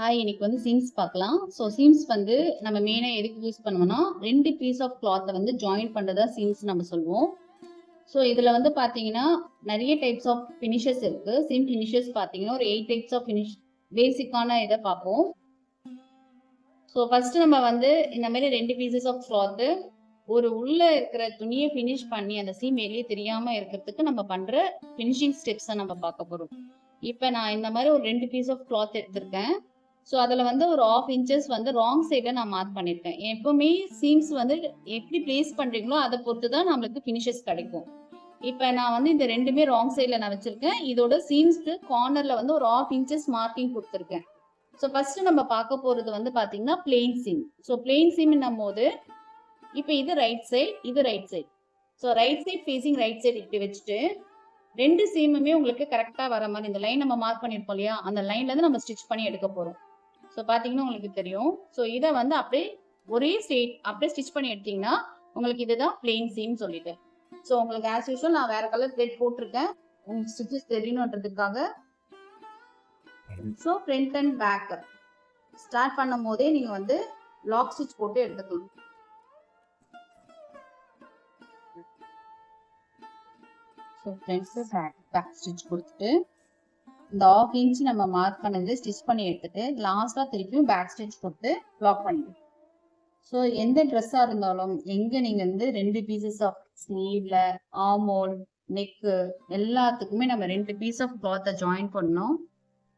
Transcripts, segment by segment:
Hi இன்னைக்கு வந்து seems பார்க்கலாம். ஸோ சீம்ஸ் வந்து நம்ம மெயினாக எதுக்கு யூஸ் பண்ணுவோம்னா ரெண்டு பீஸ் ஆஃப் கிளாத்தை வந்து ஜாயின் பண்ணுறதா சீம்ஸ் நம்ம சொல்லுவோம். ஸோ இதில் வந்து பார்த்தீங்கன்னா நிறைய டைப்ஸ் ஆஃப் ஃபினிஷஸ் இருக்குது சீம் ஃபினிஷஸ் பார்த்தீங்கன்னா ஒரு எயிட் டைப்ஸ் ஆஃப் ஃபினிஷ் பேசிக்கான இதை பார்ப்போம். ஸோ ஃபஸ்ட்டு நம்ம வந்து இந்த மாதிரி ரெண்டு பீசஸ் ஆஃப் கிளாத்து ஒரு உள்ளே இருக்கிற துணியை ஃபினிஷ் பண்ணி அந்த சீம் வெளியே தெரியாமல் இருக்கிறதுக்கு நம்ம பண்ணுற ஃபினிஷிங் ஸ்டெப்ஸை நம்ம பார்க்க போகிறோம் இப்போ நான் இந்த மாதிரி ஒரு ரெண்டு பீஸ் ஆஃப் கிளாத் எடுத்திருக்கேன். ஸோ அதில் வந்து ஒரு ஆஃப் இன்ச்சஸ் வந்து ராங் சைடில் நான் மார்க் பண்ணியிருக்கேன் எப்பவுமே சீம்ஸ் வந்து எப்படி பிளேஸ் பண்ணுறீங்களோ அதை பொறுத்து தான் நம்மளுக்கு ஃபினிஷஸ் கிடைக்கும். இப்போ நான் வந்து இந்த ரெண்டுமே ராங் சைடில் நான் வச்சுருக்கேன். இதோட சீம்ஸ்க்கு கார்னரில் வந்து ஒரு ஆஃப் இன்ச்சஸ் மார்க்கிங் கொடுத்துருக்கேன். ஸோ ஃபஸ்ட்டு நம்ம பார்க்க போகிறது வந்து பார்த்தீங்கன்னா பிளெயின் சீம் ஸோ பிளெயின் சீம்னும் போது இப்போ இது ரைட் சைடு இது right side so right side facing right side இப்படி வச்சுட்டு ரெண்டு சீமுமே உங்களுக்கு கரெக்டாக வர மாதிரி இந்த லைன் நம்ம மார்க் பண்ணியிருப்போம் இல்லையா? அந்த லைன்லேருந்து நம்ம ஸ்டிச் பண்ணி எடுக்க போகிறோம் ஸோ பார்த்தீங்கன்னா உங்களுக்கு தெரியும். ஸோ இதை வந்து அப்படியே ஒரே ஸ்டேட் அப்படியே ஸ்டிச் பண்ணி எடுத்தீங்கன்னா உங்களுக்கு இதுதான் பிளெயின் சீம் சொல்லிட்டு. ஸோ உங்களுக்கு ஆஸ் யூஸ்வல் நான் வேற கலர் த்ரெட் போட்டிருக்கேன். உங்களுக்கு stitches தெரியணுன்றதுக்காக. So front and back start பண்ணும் போதே நீங்கள் வந்து லாக் ஸ்டிச் போட்டு எடுத்துக்கணும் so fronts back back stitch கொடுத்துட்டு இந்த ஆஃப் இன்ச் நம்ம மார்க் பண்ணது ஸ்டிச் பண்ணி எடுத்துட்டு லாஸ்ட்டாக திருப்பியும் பேக் ஸ்டிச் கொடுத்து லாக் பண்ணிடுவோம் ஸோ எந்த ட்ரெஸ்ஸாக இருந்தாலும் எங்கே நீங்கள் வந்து ரெண்டு பீசஸ் ஆஃப் ஸ்லீவ்ல ஆமோல் நெக்கு எல்லாத்துக்குமே நம்ம ரெண்டு பீஸ் ஆஃப் கிளாத்தை ஜாயின் பண்ணோம்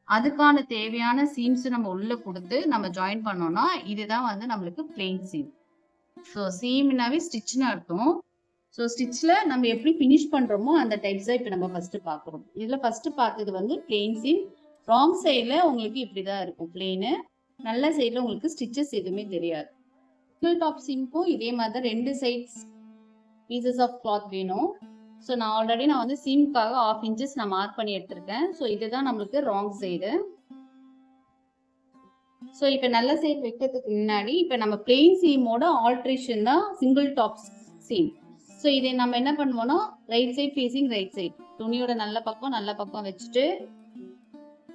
அதுக்கான தேவையான சீம்ஸ் நம்ம உள்ள கொடுத்து நம்ம ஜாயின் பண்ணோம்னா இதுதான் வந்து நம்மளுக்கு பிளெயின் சீம் ஸோ சீம்னாவே ஸ்டிச்னு அர்த்தம். ஸோ ஸ்டிச்சில் நம்ம எப்படி ஃபினிஷ் பண்ணுறோமோ அந்த டைப்ஸை இப்போ நம்ம ஃபஸ்ட்டு பார்க்குறோம். இதில் ஃபஸ்ட்டு பார்த்தது வந்து பிளெயின் சீம் ராங் சைடில் உங்களுக்கு இப்படி தான் இருக்கும் பிளெயினு நல்ல சைடில் உங்களுக்கு ஸ்டிச்சஸ் எதுவுமே தெரியாது. சிங்கிள் டாப் சீம்க்கும் இதே மாதிரி தான் ரெண்டு சைட்ஸ் பீசஸ் ஆஃப் கிளாத் வேணும். ஸோ நான் ஆல்ரெடி நான் வந்து சீமுக்காக ஆஃப் இன்ச்சஸ் நான் மார்க் பண்ணி எடுத்திருக்கேன். ஸோ இதுதான் நம்மளுக்கு ராங் சைடு ஸோ இப்போ நல்ல சைடு வைக்கிறதுக்கு முன்னாடி இப்போ நம்ம பிளெயின் சீமோட ஆல்ட்ரேஷன் தான் சிங்கிள் டாப் சீம் ஸோ இதை நம்ம என்ன பண்ணுவோம்னா right side facing right side துணியோட நல்ல பக்கம் நல்ல பக்கம் வச்சுட்டு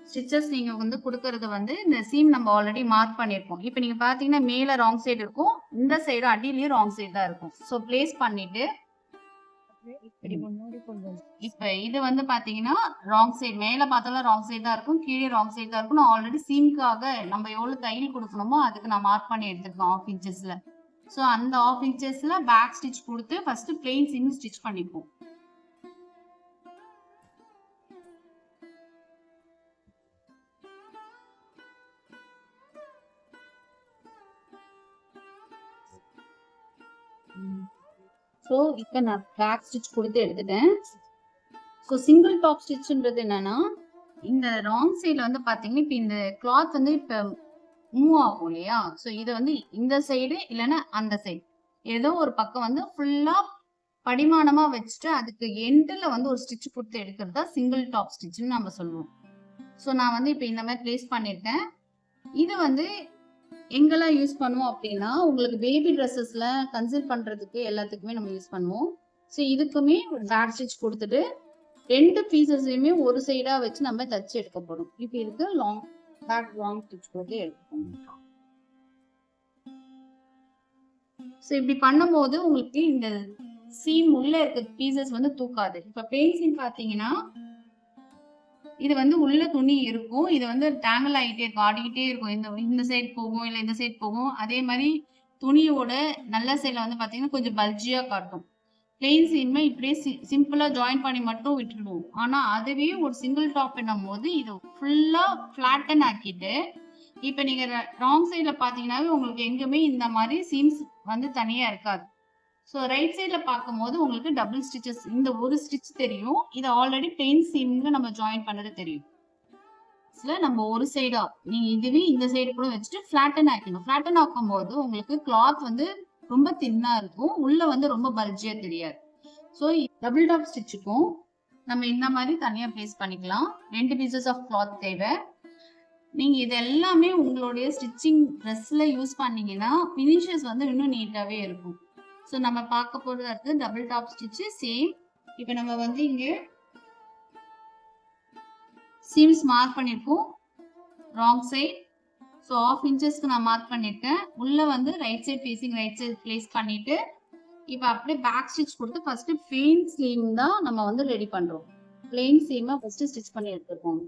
ஸ்டிச்சஸ் நீங்கள் வந்து கொடுக்கறது வந்து இந்த சீம் நம்ம ஆல்ரெடி மார்க் பண்ணியிருக்கோம். இப்போ நீங்கள் பார்த்தீங்கன்னா மேலே ராங் சைடு இருக்கும். இந்த சைடு அடியிலையும் ராங் சைடு தான் இருக்கும். ஸோ பிளேஸ் பண்ணிட்டு இப்போ இது வந்து பார்த்தீங்கன்னா ராங் சைடு மேலே பார்த்தாலும் ராங் சைடு தான் இருக்கும். கீழே ராங் சைடு தான் இருக்கும். நான் ஆல்ரெடி சீம்க்காக நம்ம எவ்வளோ தையல் கொடுக்கணுமோ அதுக்கு நான் மார்க் பண்ணி எடுத்துருக்கேன் ஆஃப் இன்ச்சஸில் ஸோ அந்த ஆஃப் இன்ச்சஸில் பேக் ஸ்டிச் கொடுத்து ஃபர்ஸ்ட் பிளெயின் சீம் ஸ்டிச் பண்ணிப்போம். ஸோ இப்போ நான் பேக் ஸ்டிச் கொடுத்து எடுத்துட்டேன். ஸோ சிங்கிள் டாப் ஸ்டிச்சுன்றது என்னன்னா இந்த ராங் சைடில் வந்து பார்த்தீங்கன்னா இப்போ இந்த கிளாத் வந்து இப்போ மூவ் ஆகும் இல்லையா? ஸோ இதை வந்து இந்த சைடு இல்லைன்னா அந்த சைடு ஏதோ ஒரு பக்கம் வந்து ஃபுல்லா படிமானமா வச்சுட்டு அதுக்கு எண்டில் வந்து ஒரு ஸ்டிச் கொடுத்து எடுக்கிறது தான் சிங்கிள் டாப் ஸ்டிச்சுன்னு நம்ம சொல்லுவோம். ஸோ நான் வந்து இப்போ இந்த மாதிரி பிளேஸ் பண்ணியிருக்கேன் இது வந்து எங்கெல்லாம் யூஸ் பண்ணுவோம் அப்படின்னா உங்களுக்கு பேபி ட்ரெஸ்ஸஸில் கன்சில் பண்ணுறதுக்கு எல்லாத்துக்குமே நம்ம யூஸ் பண்ணுவோம். ஸோ இதுக்குமே ஒரு பேக் ஸ்டிச் கொடுத்துட்டு ரெண்டு பீசஸையுமே ஒரு சைடாக வச்சு நம்ம தச்சு எடுக்க இப்போ இதுக்கு லாங் பேக் wrong ஸ்டிச் கொடுத்து ஸோ இப்படி பண்ணும்போது உங்களுக்கு இந்த சீம் உள்ள இருக்க பீசஸ் வந்து தூக்காது. இப்போ பிளெயின் பார்த்தீங்கன்னா இது வந்து உள்ள துணி இருக்கும். இது வந்து டேங்கிள் ஆகிட்டே இருக்கும் ஆடிக்கிட்டே இருக்கும். இந்த இந்த சைடு போகும் இல்லை இந்த சைடு போகும். அதே மாதிரி துணியோட நல்ல சைடில் வந்து பார்த்தீங்கன்னா கொஞ்சம் பல்ஜியாக காட்டும். பிளெயின் சீமை இப்படியே சிம்பிளா ஜாயின் பண்ணி மட்டும் விட்டுடுவோம் ஆனா அதுவே ஒரு சிங்கிள் டாப் என்னும் போது இது ஃபுல்லா ஃப்ளாட்டன் ஆக்கிட்டு இப்போ நீங்க ராங் சைடில் பார்த்தீங்கன்னாவே உங்களுக்கு எங்குமே இந்த மாதிரி சீம்ஸ் வந்து தனியா இருக்காது. ஸோ ரைட் சைடில் பார்க்கும்போது உங்களுக்கு டபுள் ஸ்டிச்சஸ் இந்த ஒரு ஸ்டிச் தெரியும். இது ஆல்ரெடி பிளெயின் சீம்ல நம்ம ஜாயின் பண்ணது தெரியும். இதுல நம்ம ஒரு சைடா நீங்க இதுவே இந்த சைடு கூட வச்சுட்டு ஃப்ளாட்டன் ஆக்கணும் ஃப்ளாட்டன் ஆக்கும் போது உங்களுக்கு கிளாத் வந்து ரொம்ப தின்னா இருக்கும். உள்ள வந்து ரொம்ப பல்ஜியா தெரியாது. ஸோ டபுள் டாப் ஸ்டிச்சுக்கும் நம்ம இந்த மாதிரி தனியாக ப்ளேஸ் பண்ணிக்கலாம். ரெண்டு பீசஸ் ஆஃப் கிளாத் தேவை. நீங்க இது எல்லாமே உங்களுடைய ஸ்டிச்சிங் ட்ரெஸ்ல யூஸ் பண்ணீங்கன்னா ஃபினிஷஸ் வந்து இன்னும் நீட்டாவே இருக்கும். ஸோ நம்ம பார்க்க போறது அடுத்து டபுள் டாப் ஸ்டிச்சு சேம் இப்போ நம்ம வந்து இங்க சீம்ஸ் மார்க் பண்ணியிருக்கோம் ராங் சைட் ஸோ ஆஃப் இன்ச்சஸ்க்கு நான் மார்க் பண்ணியிருக்கேன் உள்ள வந்து right side facing right side place பண்ணிட்டு இப்போ அப்படியே பேக் ஸ்டிச் கொடுத்து ஃபர்ஸ்ட் பிளெயின் ஸ்லீவ் தான் நம்ம வந்து ரெடி பண்றோம். பிளெயின் சீமை ஃபர்ஸ்ட் ஸ்டிச் பண்ணி எடுத்துருக்கோம்.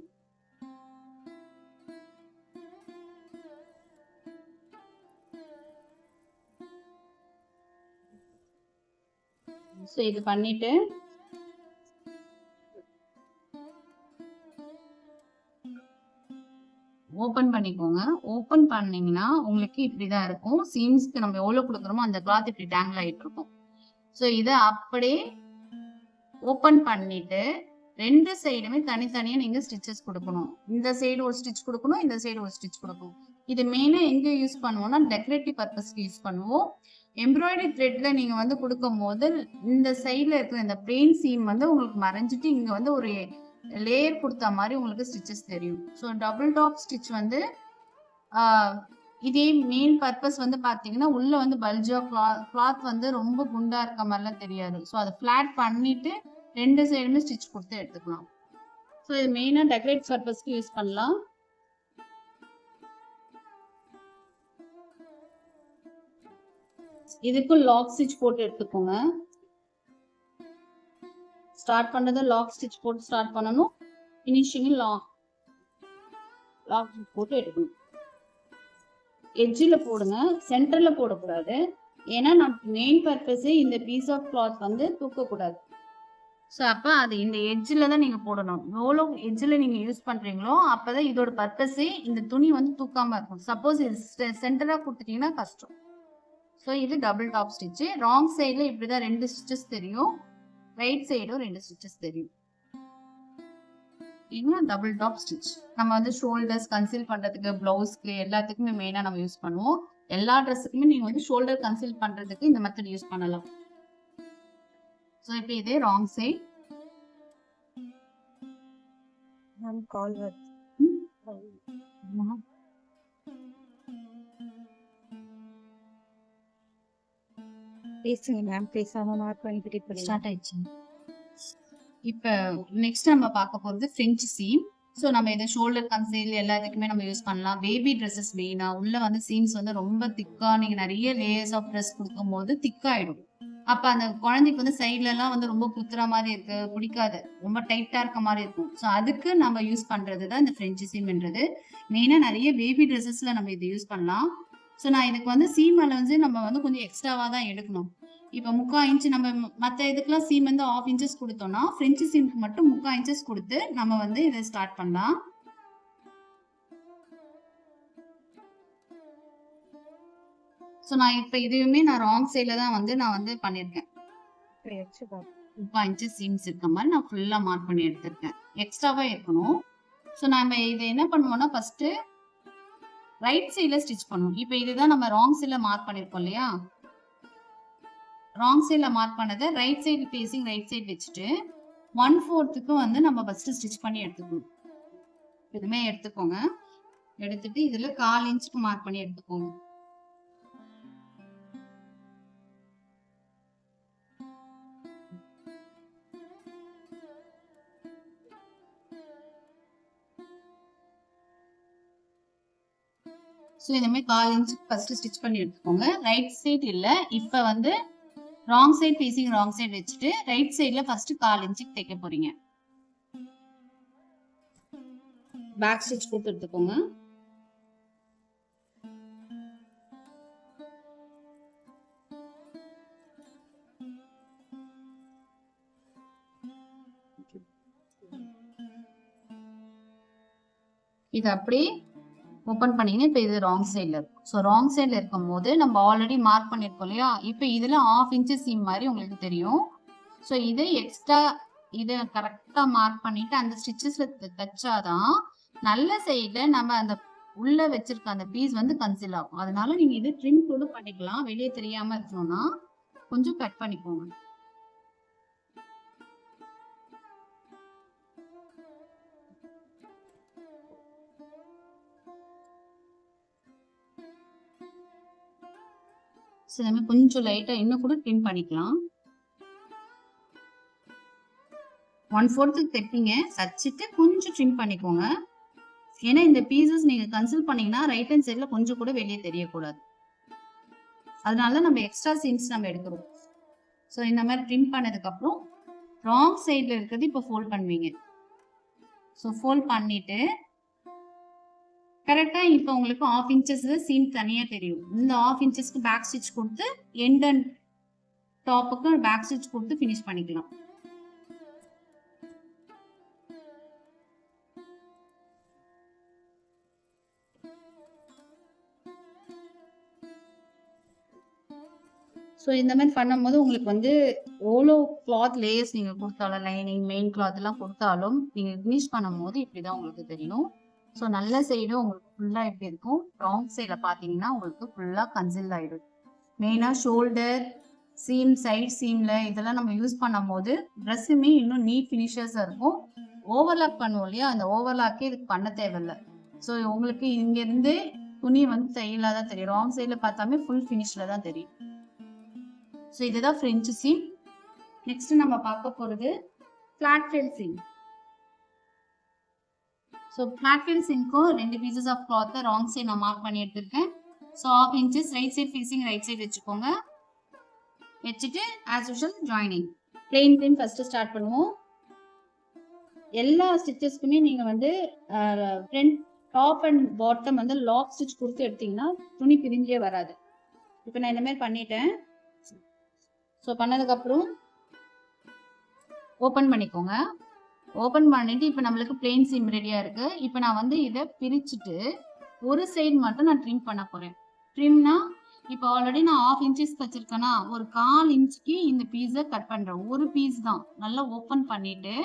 ஸோ இது பண்ணிட்டு ஓப்பன் பண்ணிக்கோங்க. ஓப்பன் பண்ணீங்கன்னா உங்களுக்கு இப்படிதான் இருக்கும். சீம்ஸ்க்கு நம்ம எவ்வளவு கொடுக்குறோமோ அந்த கிளாத் இப்படி டேங்கிள் ஆயிட்டு இருக்கும். ஸோ இதை அப்படியே ஓப்பன் பண்ணிட்டு ரெண்டு சைடுமே தனித்தனியா நீங்க ஸ்டிச்சஸ் கொடுக்கணும். இந்த சைடு ஒரு ஸ்டிச் கொடுக்கணும் இந்த சைடு ஒரு ஸ்டிச் கொடுக்கணும். இது மெயினா எங்க யூஸ் பண்ணுவோம்னா டெக்கரேட்டிவ் பர்பஸ்க்கு யூஸ் பண்ணுவோம். எம்ப்ராய்டரி த்ரெட்ல நீங்க வந்து கொடுக்கும் போது இந்த சைட்ல இருக்கிற இந்த பிளெயின் சீம் வந்து உங்களுக்கு மறைஞ்சிட்டு இங்க வந்து ஒரு லேயர் கொடுத்த மாதிரி உங்களுக்கு ஸ்டிச்சஸ் தெரியும். ஸோ டபுள் டாப் ஸ்டிச் வந்து இதே மெயின் பர்பஸ் வந்து பார்த்தீங்கன்னா உள்ள வந்து பல்ஜா கிளாத் கிளாத் வந்து ரொம்ப குண்டாக இருக்க மாதிரிலாம் தெரியாது. ஸோ அதை ஃபிளாட் பண்ணிட்டு ரெண்டு சைடுமே ஸ்டிச் கொடுத்து எடுத்துக்கலாம். ஸோ இது மெயினாக டெக்கரேட் பர்பஸ்க்கு யூஸ் பண்ணலாம். இதுக்கும் லாக் ஸ்டிச் போட்டு எடுத்துக்கோங்க. ஸ்டார்ட் பண்ணது லாக் ஸ்டிச் போட்டு ஸ்டார்ட் பண்ணணும். ஃபினிஷிங் லாக் லாக் ஸ்டிச் போட்டு எடுக்கணும். எட்ஜில் போடுங்க சென்டரில் போடக்கூடாது. ஏன்னா நம்ம மெயின் பர்பஸே இந்த பீஸ் ஆஃப் கிளாத் வந்து தூக்கக்கூடாது. ஸோ அப்போ அது இந்த எட்ஜில் தான் நீங்கள் போடணும். எவ்வளோ எட்ஜில் நீங்கள் யூஸ் பண்ணுறீங்களோ அப்போ தான் இதோட பர்பஸே இந்த துணி வந்து தூக்காமல் இருக்கும். சப்போஸ் இது சென்டராக கொடுத்துட்டீங்கன்னா கஷ்டம். ஸோ இது டபுள் டாப் ஸ்டிச்சு ராங் சைடில் இப்படி தான் ரெண்டு ஸ்டிச்சஸ் தெரியும். ரைட் சைடும் ரெண்டு ஸ்டிச்சஸ் தெரியும். இன்னும் டபுள் டாப் ஸ்டிச் நம்ம வந்து ஷோல்டர்ஸ் கன்சீல் பண்ணுறதுக்கு ப்ளவுஸ்க்கு எல்லாத்துக்குமே மெயினாக நம்ம யூஸ் பண்ணுவோம். எல்லா ட்ரெஸ்ஸுக்குமே நீங்கள் வந்து ஷோல்டர் கன்சீல் பண்ணுறதுக்கு இந்த மெத்தட் யூஸ் பண்ணலாம். ஸோ இப்போ இதே ராங் சைட் கால் வருது பேசுங்க மேம் பேசாம மார்க் பண்ணிக்கிட்டே ஸ்டார்ட் ஆயிடுச்சு. இப்போ நெக்ஸ்ட் நம்ம பார்க்க போகிறது ஃப்ரெஞ்சு சீம் ஸோ நம்ம இதை ஷோல்டர் கன்சீல் எல்லா இதுக்குமே நம்ம யூஸ் பண்ணலாம். பேபி ட்ரெஸ்ஸஸ் மெயினாக உள்ள வந்து சீம்ஸ் வந்து ரொம்ப திக்கா நீங்கள் நிறைய லேயர்ஸ் ஆஃப் ட்ரெஸ் கொடுக்கும்போது திக்காயிடும் அப்போ அந்த குழந்தைக்கு வந்து சைட்ல எல்லாம் வந்து ரொம்ப குத்துற மாதிரி இருக்கு பிடிக்காது. ரொம்ப டைட்டா இருக்க மாதிரி இருக்கும். ஸோ அதுக்கு நம்ம யூஸ் பண்ணுறது தான் இந்த ஃப்ரெஞ்சு சீம்ன்றது மெயினாக நிறைய பேபி ட்ரெஸ்ஸஸ்ல நம்ம இதை யூஸ் பண்ணலாம். ஸோ நான் இதுக்கு வந்து சீம் வந்து நம்ம வந்து கொஞ்சம் எக்ஸ்ட்ராவாக தான் எடுக்கணும். இப்போ முக்கா இன்ச் நம்ம மற்ற இதுக்கெல்லாம் சீம் வந்து ஆஃப் இன்ச்சஸ் கொடுத்தோம்னா ஃப்ரெஞ்சு சீமுக்கு மட்டும் முக்கா இன்ச்சஸ் கொடுத்து நம்ம வந்து இதை ஸ்டார்ட் பண்ணலாம். ஸோ நான் இப்போ இதுவுமே நான் ராங் சைடில் தான் வந்து நான் வந்து பண்ணியிருக்கேன். முப்பா இன்ச்சு சீம்ஸ் இருக்க மாதிரி நான் ஃபுல்லாக மார்க் பண்ணி எடுத்திருக்கேன். எக்ஸ்ட்ராவாக இருக்கணும். ஸோ நம்ம இதை என்ன பண்ணுவோம்னா ஃபஸ்ட்டு ரைட் சைடில் ஸ்டிச் பண்ணணும். இப்போ இதுதான் நம்ம ராங் சைடில் மார்க் பண்ணியிருக்கோம் இல்லையா? ராங் சைடில் மார்க் பண்ணதை right side facing right side வச்சுட்டு ஒன் ஃபோர்த்துக்கு வந்து நம்ம ஃபஸ்ட்டு ஸ்டிச் பண்ணி எடுத்துக்கணும். இதுமே எடுத்துக்கோங்க. எடுத்துட்டு இதில் கால் இன்ச்சுக்கு மார்க் பண்ணி எடுத்துக்கோங்க. ஸோ இந்த மாதிரி கால் இன்ச் ஃபர்ஸ்ட் ஸ்டிச் பண்ணி எடுத்துக்கோங்க. ரைட் சைடு இல்லை இப்போ வந்து wrong side facing wrong side வச்சுட்டு ரைட் சைடில் ஃபர்ஸ்ட் கால் இன்ச்சுக்கு தைக்க போறீங்க. பேக் ஸ்டிச் கொடுத்து எடுத்துக்கோங்க. இது அப்படியே ஓப்பன் பண்ணீங்கன்னா இப்போ இது ராங் சைடில் இருக்கும். ஸோ ராங் சைடில் இருக்கும் போது நம்ம ஆல்ரெடி மார்க் பண்ணியிருக்கோம் இல்லையா? இப்போ இதில் ஆஃப் இன்ச்சு சீம் மாதிரி உங்களுக்கு தெரியும். ஸோ இது எக்ஸ்ட்ரா இதை கரெக்டாக மார்க் பண்ணிட்டு அந்த ஸ்டிச்சஸில் தைச்சாதான் நல்ல சைடில் நம்ம அந்த உள்ள வச்சிருக்க அந்த பீஸ் வந்து கன்சீல் ஆகும். அதனால நீங்கள் இது ட்ரிம் கூட பண்ணிக்கலாம். வெளியே தெரியாமல் இருக்கணும்னா கொஞ்சம் கட் பண்ணிக்கோங்க. ஸோ கொஞ்சம் லைட்டாக இன்னும் கூட ட்ரிம் பண்ணிக்கலாம். ஒன் ஃபோர்த்து தைப்பீங்க. தச்சுட்டு கொஞ்சம் ட்ரிம் பண்ணிக்கோங்க. ஏன்னா இந்த பீசஸ் நீங்க கன்சல்ட் பண்ணீங்கன்னா ரைட் ஹேண்ட் சைடில் கொஞ்சம் கூட வெளியே தெரியக்கூடாது. அதனால நம்ம எக்ஸ்ட்ரா சீன்ஸ் நம்ம எடுக்கிறோம் ஸோ இந்த மாதிரி ட்ரிம் பண்ணதுக்கு அப்புறம் ராங் சைடில் இருக்கிறது இப்போ ஃபோல்ட் பண்ணுவீங்க. ஸோ ஃபோல்ட் பண்ணிட்டு கரெக்டாக இப்போ உங்களுக்கு ஆஃப் இன்ச்சஸில் சீம் தனியாக தெரியும். இந்த ஆஃப் இன்ச்சஸ்க்கு பேக் ஸ்டிச் கொடுத்து எண்ட் அண்ட் டாப்புக்கு பேக் ஸ்டிச் கொடுத்து ஃபினிஷ் பண்ணிக்கலாம். ஸோ இந்த மாதிரி பண்ணும்போது உங்களுக்கு வந்து எவ்வளோ கிளாத் லேயர்ஸ் நீங்கள் கொடுத்தாலும் லைனிங் மெயின் கிளாத் எல்லாம் கொடுத்தாலும் நீங்கள் ஃபினிஷ் பண்ணும்போது இப்படி தான் உங்களுக்கு தெரியும். ஸோ நல்ல சைடும் உங்களுக்கு ஃபுல்லாக எப்படி இருக்கும் ராங் சைடில் பார்த்தீங்கன்னா உங்களுக்கு ஃபுல்லாக கன்சில் ஆகிடும் மெயினாக ஷோல்டர் சீம் சைட் சீமில் இதெல்லாம் நம்ம யூஸ் பண்ணும் போது ட்ரெஸ்ஸுமே இன்னும் நீட் ஃபினிஷர்ஸாக இருக்கும். ஓவர்லாக் பண்ணுவோம் இல்லையா? அந்த ஓவர்லாக்கே இதுக்கு பண்ண தேவையில்லை. ஸோ உங்களுக்கு இங்கேருந்து துணி வந்து தையலாக தான் தெரியும். ராங் சைடில் பார்த்தாமே ஃபுல் ஃபினிஷில் தான் தெரியும். ஸோ இதுதான் ஃப்ரெஞ்சு சீம் நெக்ஸ்ட் நம்ம பார்க்க போகிறது flat fell seam so flat fell ரெண்டு பீசஸ் ஆஃப் கிளாத்தை ராங் சைட் நான் மார்க் பண்ணி எடுத்திருக்கேன். So half inches right side facing right side வச்சுக்கோங்க. வச்சுட்டு as usual joining plain plain first start பண்ணுவோம். எல்லா ஸ்டிச்சஸ்க்குமே நீங்கள் வந்து ஃப்ரண்ட் டாப் அண்ட் பாட்டம் வந்து லாக் ஸ்டிச் கொடுத்து எடுத்தீங்கன்னா துணி பிரிஞ்சே வராது. இப்போ நான் இந்த மாதிரி பண்ணிட்டேன். ஸோ பண்ணதுக்கப்புறம் ஓப்பன் பண்ணிக்கோங்க. ஓப்பன் பண்ணிட்டு இப்போ நம்மளுக்கு பிளெயின் சீம் ரெடியாக இருக்கு. இப்போ நான் வந்து இதை பிரிச்சுட்டு ஒரு சைடு மட்டும் நான் ட்ரிம் பண்ண போகிறேன் ட்ரிம்னா இப்போ ஆல்ரெடி நான் ஆஃப் இன்ச்சஸ் வச்சிருக்கேன்னா ஒரு கால் இன்ச்சுக்கு இந்த பீஸை கட் பண்ணுறேன் ஒரு பீஸ் தான். நல்லா ஓப்பன் பண்ணிட்டு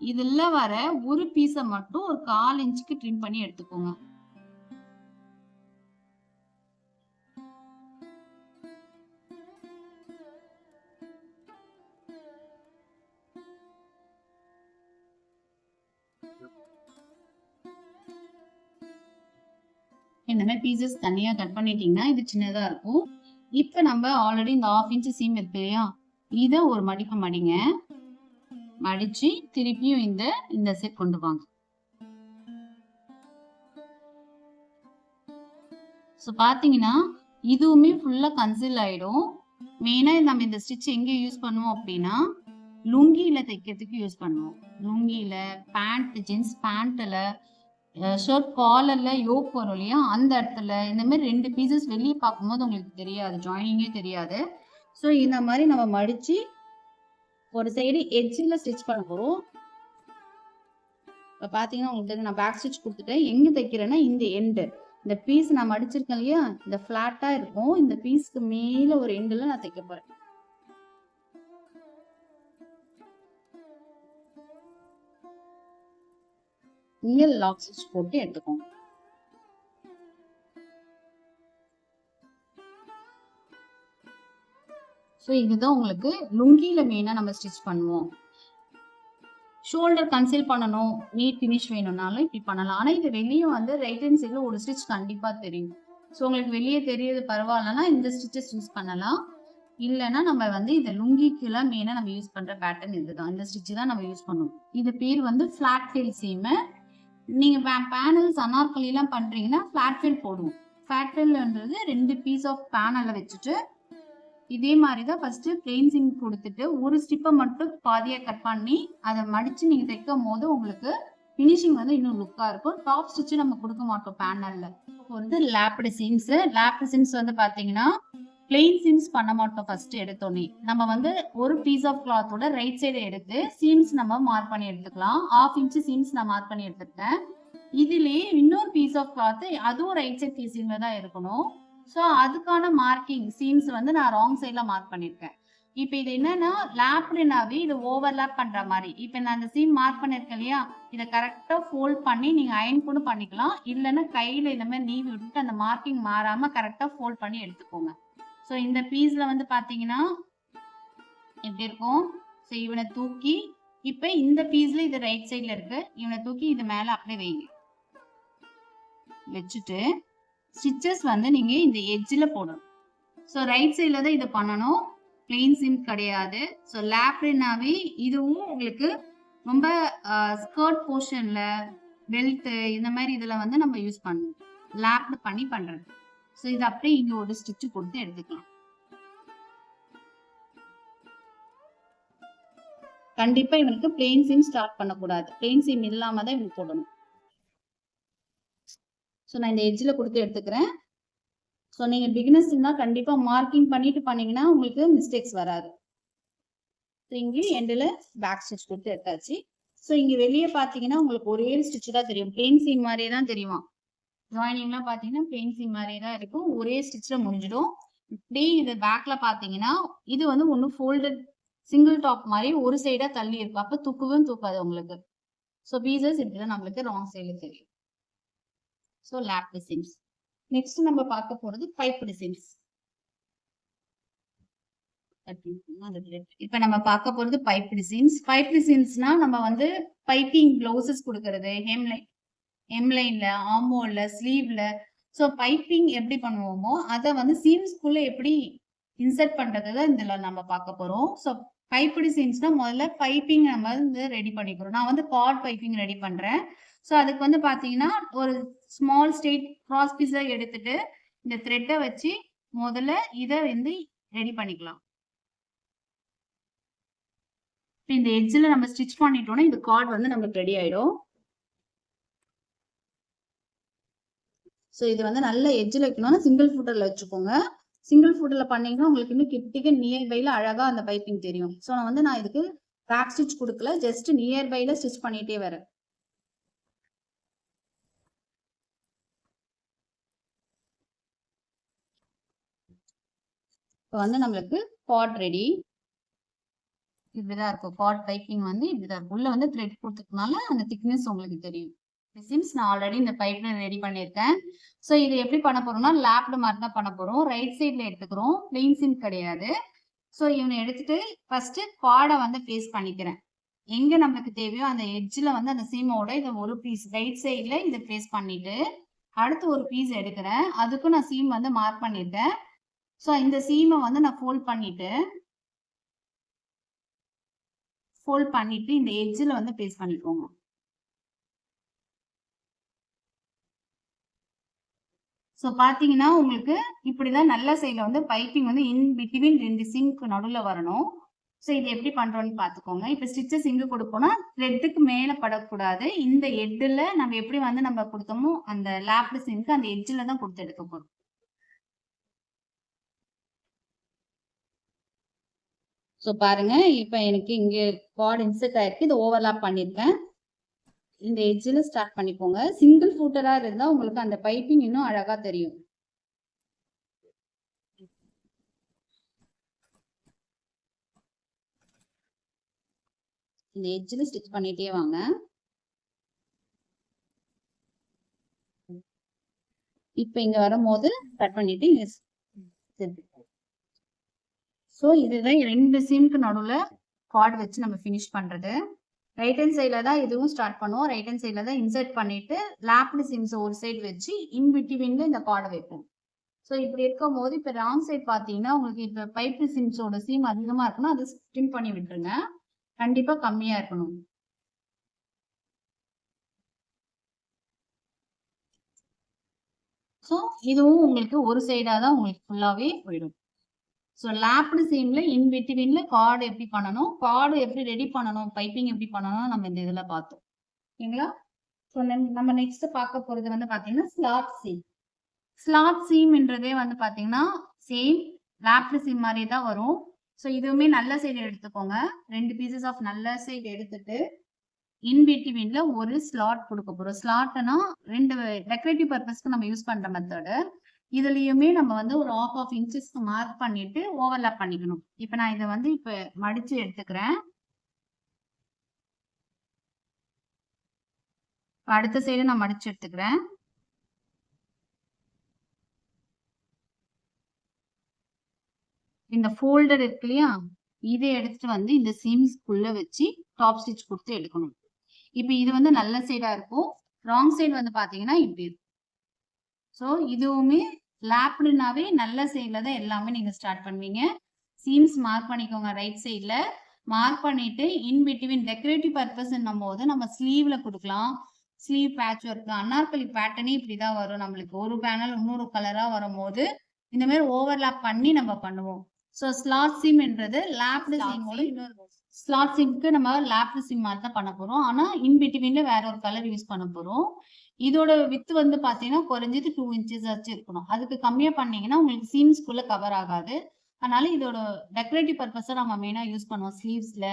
இதில் வர ஒரு பீஸை மட்டும் ஒரு கால் இன்ச்சுக்கு ட்ரிம் பண்ணி எடுத்துக்கோங்க. பீசஸ் தனியாக கட் பண்ணிட்டீங்கன்னா இது சின்னதாக இருக்கும். இப்போ நம்ம ஆல்ரெடி இந்த ஆஃப் இன்ச்சு சீம் இருக்கு இல்லையா? இதை ஒரு மடிப்பு மடிங்க. மடிச்சு திருப்பியும் இந்த இந்த செட் கொண்டு வாங்க. ஸோ பார்த்தீங்கன்னா இதுவுமே ஃபுல்லாக கன்சில் ஆகிடும் மெயினாக நம்ம இந்த ஸ்டிச் எங்கே யூஸ் பண்ணுவோம் அப்படின்னா லுங்கியில் தைக்கிறதுக்கு யூஸ் பண்ணுவோம். லுங்கியில் பேண்ட் ஜீன்ஸ் பேண்ட்டில் ஷர்ட் காலர்ல யோக் வரும் இல்லையா? அந்த இடத்துல இந்த மாதிரி ரெண்டு பீசஸ் வெளியே பார்க்கும்போது உங்களுக்கு தெரியாது. ஜாயினிங்கே தெரியாது. ஸோ இந்த மாதிரி நம்ம மடிச்சு ஒரு சைடு எட்ஜில் ஸ்டிச் பண்ண போகிறோம் இப்போ பார்த்தீங்கன்னா உங்களுக்கு நான் பேக் ஸ்டிச் கொடுத்துட்டேன். எங்கே தைக்கிறேன்னா இந்த எண்டு இந்த பீஸ் நான் மடிச்சிருக்கேன் இல்லையா? இந்த ஃப்ளாட்டாக இருக்கும். இந்த பீஸ்க்கு மேலே ஒரு எண்டில் நான் தைக்க போகிறேன் ரியல் லாக் ஸ்டிச் போட்டு எடுத்துக்கோங்க. ஸோ இதுதான் உங்களுக்கு லுங்கியில் மெயினாக நம்ம ஸ்டிச் பண்ணுவோம். ஷோல்டர் கன்சீல் பண்ணணும் நீட் ஃபினிஷ் வேணும்னாலும் இப்படி பண்ணலாம். ஆனால் இது வெளியே வந்து ரைட் ஹேண்ட் சைடில் ஒரு ஸ்டிச் கண்டிப்பாக தெரியும். ஸோ உங்களுக்கு வெளியே தெரியுது பரவாயில்லனா இந்த ஸ்டிச்சஸ் யூஸ் பண்ணலாம். இல்லைன்னா நம்ம வந்து இந்த லுங்கிக்குலாம் மெயினாக நம்ம யூஸ் பண்ணுற பேட்டர்ன் இதுதான். இந்த ஸ்டிச்சு தான் நம்ம யூஸ் பண்ணுவோம் இது பேர் வந்து ஃப்ளாட் ஃபீல் சீமை நீங்கள் பேனல்ஸ் அனார்கலிலாம் பண்ணுறீங்கன்னா ஃப்ளாட் ஃபில் போடுவோம். ஃப்ளாட் ஃபில்ன்றது ரெண்டு பீஸ் ஆஃப் பேனலில் வச்சுட்டு இதே மாதிரி தான் ஃபஸ்ட்டு பிளெயின் சிங் கொடுத்துட்டு ஒரு ஸ்டிப்பை மட்டும் பாதியாக கட் பண்ணி அதை மடித்து நீங்கள் தைக்கும் போது உங்களுக்கு ஃபினிஷிங் வந்து இன்னும் லுக்காக இருக்கும். டாப் ஸ்டிச்சு நம்ம கொடுக்க மாட்டோம் பேனலில் இப்போ வந்து லேப்டு சீம்ஸ் லேப்டு சீம்ஸ் வந்து பார்த்தீங்கன்னா பிளெயின் சீம்ஸ் பண்ண மாட்டோம் ஃபர்ஸ்ட் எடுத்தோன்னே நம்ம வந்து ஒரு பீஸ் ஆஃப் கிளாத்தோட ரைட் சைடு எடுத்து சீம்ஸ் நம்ம மார்க் பண்ணி எடுத்துக்கலாம். ஆஃப் இன்ச்சு சீம்ஸ் நான் மார்க் பண்ணி எடுத்துக்கிட்டேன். இதுலயே இன்னொரு பீஸ் ஆஃப் கிளாத் அதுவும் ரைட் சைட் பீசிங்ல தான் இருக்கணும். ஸோ அதுக்கான மார்க்கிங் சீம்ஸ் வந்து நான் ராங் சைடில் மார்க் பண்ணியிருக்கேன். இப்போ இது என்னன்னா லேப்டுனாவே இது ஓவர்லேப் பண்ற மாதிரி. இப்போ நான் அந்த சீம் மார்க் பண்ணியிருக்கேன் இல்லையா? இதை கரெக்டாக ஃபோல்ட் பண்ணி நீங்கள் அயன் கூட பண்ணிக்கலாம். இல்லைன்னா கையில் இந்த மாதிரி நீவி விட்டுட்டு அந்த மார்க்கிங் மாறாம கரெக்டாக ஃபோல்ட் பண்ணி எடுத்துக்கோங்க. ஸோ இந்த பீஸில் வந்து பார்த்தீங்கன்னா எப்படி இருக்கும்? ஸோ இவனை தூக்கி இப்போ இந்த பீஸில் இது ரைட் சைடில் இருக்கு. இவனை தூக்கி இது மேலே அப்படியே வைங்க. வச்சுட்டு ஸ்டிச்சஸ் வந்து நீங்கள் இந்த எட்ஜில் போடணும். ஸோ ரைட் சைடில் தான் இதை பண்ணணும். பிளெயின் சிம் கிடையாது. ஸோ லேப்ரினாவே இதுவும் உங்களுக்கு ரொம்ப ஸ்கர்ட் போர்ஷனில் பெல்ட் இந்த மாதிரி இதில் வந்து நம்ம யூஸ் பண்ணணும். லேப்டு பண்ணி பண்றது. ஸோ இது அப்படியே இங்கே ஒரு ஸ்டிச்சு கொடுத்து எடுத்துக்கலாம். கண்டிப்பா இவனுக்கு பிளெயின் சீம் ஸ்டார்ட் பண்ணக்கூடாது. பிளெயின் சீம் இல்லாம தான் இவனுக்கு போடணும். ஸோ நான் இந்த எட்ஜில் கொடுத்து எடுத்துக்கிறேன். ஸோ நீங்கள் பிகினர்ஸ்னா கண்டிப்பாக மார்க்கிங் பண்ணிட்டு பண்ணீங்கன்னா உங்களுக்கு மிஸ்டேக்ஸ் வராது. ஸோ இங்கே எண்டில் பேக் ஸ்டிச் கொடுத்து எடுத்தாச்சு. ஸோ இங்கே வெளியே பார்த்தீங்கன்னா உங்களுக்கு ஒரே ஸ்டிச்சு தான் தெரியும். பிளெயின் சீம் மாதிரியே தான் தெரியும். ஜாயினிங்லாம் பார்த்தீங்கன்னா பெயின்சி மாதிரி தான் இருக்கும். ஒரே ஸ்டிச்சில் முடிஞ்சிடும். இப்படி இது பேக்கில் பார்த்தீங்கன்னா இது வந்து ஒன்று ஃபோல்டட் சிங்கிள் டாப் மாதிரி ஒரு சைடாக தள்ளி இருக்கும். அப்போ தூக்கவும் தூக்காது உங்களுக்கு. ஸோ பீசஸ் இப்படி தான் நம்மளுக்கு ராங் சைடில் தெரியும். ஸோ லேப் டிசைன்ஸ் நெக்ஸ்ட் நம்ம பார்க்க போகிறது பைப் டிசைன்ஸ் இப்ப நம்ம பார்க்க போறது பைப் டிசைன்ஸ் பைப் டிசைன்ஸ்னா நம்ம வந்து பைப்பிங் ப்ளவுசஸ் கொடுக்கறது ஹெம்லைன் எம்லைன்ல ஆமோல்ல ஸ்லீவ்ல ஸோ பைப்பிங் எப்படி பண்ணுவோமோ அதை வந்து சீம்ஸ்குள்ள எப்படி இன்சர்ட் பண்றது தான் இதுல நம்ம பார்க்க போறோம். ஸோ பைப்படி சீம்ஸ்னா முதல்ல பைப்பிங் நம்ம வந்து ரெடி பண்ணிக்கிறோம். நான் வந்து கார்ட் பைப்பிங் ரெடி பண்றேன். ஸோ அதுக்கு வந்து பார்த்தீங்கன்னா ஒரு ஸ்மால் ஸ்டேட் கிராஸ் பீஸை எடுத்துட்டு இந்த த்ரெட்டை வச்சு முதல்ல இதை வந்து ரெடி பண்ணிக்கலாம். இப்போ இந்த எட்ஜில் நம்ம ஸ்டிச் பண்ணிட்டோம்னா இந்த கார்ட் வந்து நம்மளுக்கு ரெடி ஆயிடும். ஸோ இது வந்து நல்ல எஜ்ஜில் வைக்கணும்னா சிங்கிள் ஃபுட்டரில் வச்சுக்கோங்க. சிங்கிள் ஃபுட்டில் பண்ணீங்கன்னா உங்களுக்கு இன்னும் கிட்டிக்கு நியர்பையில் அழகாக அந்த பைப்பிங் தெரியும். ஸோ நான் வந்து நான் இதுக்கு பேக் ஸ்டிச் கொடுக்கல ஜஸ்ட் நியர்பையில் ஸ்டிச் பண்ணிட்டே வரேன். இப்போ வந்து நம்மளுக்கு பாட் ரெடி இப்படிதான் இருக்கும். பாட் பைப்பிங் வந்து இப்படிதான் இருக்கும். உள்ள வந்து த்ரெட் கொடுத்ததுனால அந்த திக்னஸ் உங்களுக்கு தெரியும். சிம்ஸ் நான் ஆல்ரெடி இந்த பைப்ல ரெடி பண்ணியிருக்கேன். ஸோ இது எப்படி பண்ண போறோம்னா லேப்டு மாதிரி தான் பண்ண போறோம். ரைட் சைட்ல எடுத்துக்கிறோம். பிளெயின் சிம் கிடையாது. ஸோ இவனை எடுத்துட்டு ஃபர்ஸ்ட் பாடை வந்து ஃபேஸ் பண்ணிக்கிறேன். எங்க நமக்கு தேவையோ அந்த எட்ஜில் வந்து அந்த சீமோட இதை ஒரு பீஸ் ரைட் சைட்ல இதை ஃபேஸ் பண்ணிட்டு அடுத்து ஒரு பீஸ் எடுக்கிறேன். அதுக்கும் நான் சீம் வந்து மார்க் பண்ணிட்டேன். ஸோ இந்த சீமை வந்து நான் ஃபோல்ட் பண்ணிட்டு ஃபோல்ட் பண்ணிட்டு இந்த எட்ஜில் வந்து பேஸ்ட் பண்ணிக்கோங்க. ஸோ பார்த்தீங்கன்னா உங்களுக்கு இப்படிதான் நல்ல சைடில் வந்து பைப்பிங் வந்து இன் பிட்வீன் ரெண்டு சிங்க்கு நடுவில் வரணும். ஸோ இது எப்படி பண்ணுறோன்னு பார்த்துக்கோங்க இப்போ ஸ்டிச்சஸ் இங்கே கொடுப்போம்னா த்ரெட்டுக்கு மேலே படக்கூடாது. இந்த எட்டில் நம்ம எப்படி வந்து நம்ம கொடுத்தோமோ அந்த லேப்டு சிங்க்கு அந்த எட்ஜில் தான் கொடுத்து எடுக்க போகிறோம் ஸோ பாருங்க. இப்போ எனக்கு இங்கே கார்டு இன்செர்ட் ஆயிருக்கு. இது ஓவர்லாப் பண்ணியிருக்கேன் இந்த எட்ஜில் ஸ்டார்ட் பண்ணிக்கோங்க. சிங்கிள் ஃபூட்டராக இருந்தால் உங்களுக்கு அந்த பைப்பிங் இன்னும் அழகாக தெரியும். இந்த எட்ஜில் ஸ்டிச் பண்ணிட்டே வாங்க. இப்போ இங்கே வரும்போது கட் பண்ணிட்டு ஸோ இதுதான் ரெண்டு சீமுக்கு நடுவில் கார்டு வச்சு நம்ம ஃபினிஷ் பண்ணுறது ரைட் ஹேண்ட் சைடில் தான் இதுவும் ஸ்டார்ட் பண்ணுவோம். ரைட் ஹேண்ட் சைடில் தான் இன்சர்ட் பண்ணிட்டு லேப்டு சிம்ஸ் ஒரு சைடு வச்சு இன் பிட்வீனில் இந்த கார்டை வைப்போம். ஸோ இப்படி இருக்கும் போது இப்போ ராங் சைட் பார்த்தீங்கன்னா உங்களுக்கு இப்போ பைப்பு சிம்ஸோட சீம் அதிகமாக இருக்குன்னா அதை ஸ்டிம் பண்ணி விட்டுருங்க. கண்டிப்பாக கம்மியாக இருக்கணும். ஸோ இதுவும் உங்களுக்கு ஒரு சைடாக தான் உங்களுக்கு ஃபுல்லாகவே போயிடும். ஸோ லேப்டு சீமில் இன் பிட்வீன்ல கார்டு எப்படி பண்ணணும்? கார்டு எப்படி ரெடி பண்ணணும்? பைப்பிங் எப்படி பண்ணணும் நம்ம இந்த இதில் பார்த்தோம். ஓகேங்களா? ஸோ நம்ம நெக்ஸ்ட் பார்க்க போகிறது வந்து பார்த்தீங்கன்னா ஸ்லாட் சீம் ஸ்லாட் சீம்ன்றதே வந்து பார்த்தீங்கன்னா சேம் லேப்டு சீம் மாதிரியே தான் வரும். ஸோ இதுவுமே நல்ல சைடு எடுத்துக்கோங்க. ரெண்டு பீசஸ் ஆஃப் நல்ல சைடு எடுத்துட்டு இன் பிட்வீன்ல ஒரு ஸ்லாட் கொடுக்க போகிறோம் ஸ்லாட்னா ரெண்டு டெக்கரேட்டிவ் பர்பஸ்க்கு நம்ம யூஸ் பண்ணுற மெத்தடு இதுலயுமே நம்ம வந்து ஒரு ஆஃப் ஆஃப் இன்ச்சஸ்க்கு மார்க் பண்ணிட்டு ஓவர்லாப் பண்ணிக்கணும். இப்போ நான் இதை வந்து இப்போ மடிச்சு எடுத்துக்கிறேன். அடுத்த சைடு நான் மடிச்சு எடுத்துக்கிறேன். இந்த ஃபோல்டர் இருக்கு இல்லையா? இதை எடுத்துட்டு வந்து இந்த சீம்ஸ்குள்ள வச்சு டாப் ஸ்டிச் கொடுத்து எடுக்கணும். இப்போ இது வந்து நல்ல சைடா இருக்கும். ராங் சைடு வந்து பாத்தீங்கன்னா இப்படி இருக்கும். ஸோ இதுவுமே லேப்டுனாவே நல்ல சைடில் தான் எல்லாமே நீங்கள் ஸ்டார்ட் பண்ணுவீங்க. சீம்ஸ் மார்க் பண்ணிக்கோங்க ரைட் சைடில் மார்க் பண்ணிட்டு இன் பிட்வீன் டெக்கரேட்டிவ் பர்பஸ்ன்னும் போது நம்ம ஸ்லீவ்ல கொடுக்கலாம். ஸ்லீவ் பேட்ச் ஒர்க் அனார்கலி பேட்டர்னே இப்படிதான் வரும் நம்மளுக்கு. ஒரு பேனல் இன்னொரு கலரா வரும்போது இந்த மாதிரி ஓவர்லாப் பண்ணி நம்ம பண்ணுவோம். ஸோ ஸ்லாட் சிம்ன்றது லேப்டு சீமோட இன்னொரு ஸ்லாட் சிம்க்கு நம்ம லேப்டு சிம் மாதிரி தான் பண்ண போறோம். ஆனா இன் பிட்வீன்ல வேற ஒரு கலர் யூஸ் பண்ண போறோம். இதோட வித்து வந்து பாத்தீங்கன்னா குறைஞ்சது டூ இன்ச்சஸ் ஆச்சு இருக்கணும். அதுக்கு கம்மியா பண்ணீங்கன்னா உங்களுக்கு சீம்ஸ்குள்ள கவர் ஆகாது. அதனால இதோட டெக்கரேட்டிவ் பர்பஸா நம்ம மெயினா யூஸ் பண்ணுவோம். ஸ்லீவ்ஸ்ல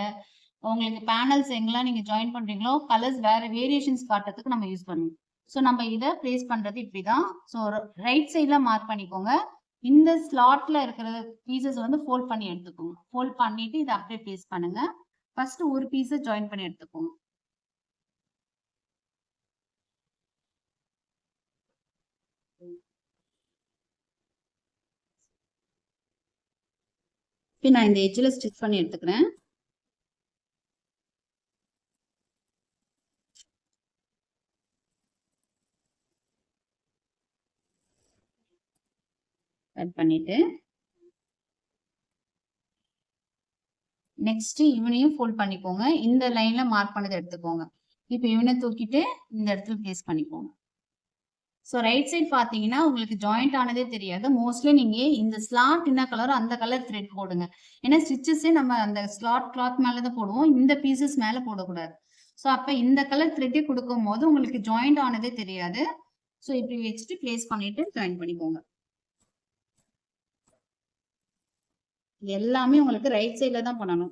உங்களுக்கு பேனல்ஸ் எங்கெல்லாம் நீங்க ஜாயின் பண்றீங்களோ கலர்ஸ் வேற வேரியேஷன்ஸ் காட்டுறதுக்கு நம்ம யூஸ் பண்ணுவோம் ஸோ நம்ம இதை ப்ளேஸ் பண்றது இப்படிதான். ஸோ ரைட் சைட்ல மார்க் பண்ணிக்கோங்க. இந்த ஸ்லாட்ல இருக்கிற பீசஸ் வந்து ஃபோல்ட் பண்ணி எடுத்துக்கோங்க. ஃபோல்ட் பண்ணிட்டு இதை அப்படியே ப்ளேஸ் பண்ணுங்க. ஃபர்ஸ்ட் ஒரு பீஸை ஜாயின் பண்ணி எடுத்துக்கோங்க. இப்போ நான் இந்த எஜ்ஜில் ஸ்டிச் பண்ணி எடுத்துக்கிறேன். கட் பண்ணிட்டு. நெக்ஸ்ட் இவனையும் ஃபோல்ட் பண்ணிக்கோங்க. இந்த லைன்ல மார்க் பண்ணதை எடுத்துக்கோங்க. இப்போ இவனை தூக்கிட்டு இந்த இடத்துல பிளேஸ் பண்ணிக்கோங்க. ஸோ ரைட் சைட் பார்த்தீங்கன்னா உங்களுக்கு ஜாயிண்ட் ஆனதே தெரியாது. மோஸ்ட்லி நீங்கள் இந்த ஸ்லாட் என்ன கலரோ அந்த கலர் த்ரெட் போடுங்க. ஏன்னா ஸ்டிச்சஸே நம்ம அந்த ஸ்லாட் கிளாத் மேலே தான் போடுவோம். இந்த பீசஸ் மேலே போடக்கூடாது. ஸோ அப்போ இந்த கலர் த்ரெட்டே கொடுக்கும் போது உங்களுக்கு ஜாயிண்ட் ஆனதே தெரியாது. ஸோ இப்படி வச்சுட்டு பிளேஸ் பண்ணிட்டு ஜாயின் பண்ணிக்கோங்க. எல்லாமே உங்களுக்கு ரைட் சைடில் தான் பண்ணணும்.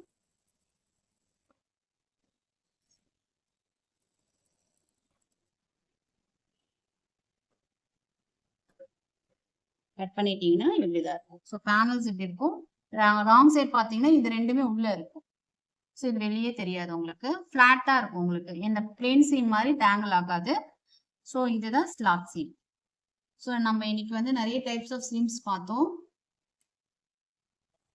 கட் பண்ணிட்டீங்கன்னா இப்படிதான் இருக்கும். ஸோ பேனல்ஸ் இப்படி இருக்கும். ராங் சைடு பார்த்தீங்கன்னா இது ரெண்டுமே உள்ள இருக்கும். ஸோ இது வெளியே தெரியாது உங்களுக்கு. ஃப்ளாட்டாக இருக்கும் உங்களுக்கு. இந்த பிளேன் சீம் மாதிரி டேங்கிள் ஆகாது. ஸோ இதுதான் ஸ்லாட் சீம் ஸோ நம்ம இன்னைக்கு வந்து நிறைய டைப்ஸ் ஆஃப் சீம்ஸ் பார்த்தோம்.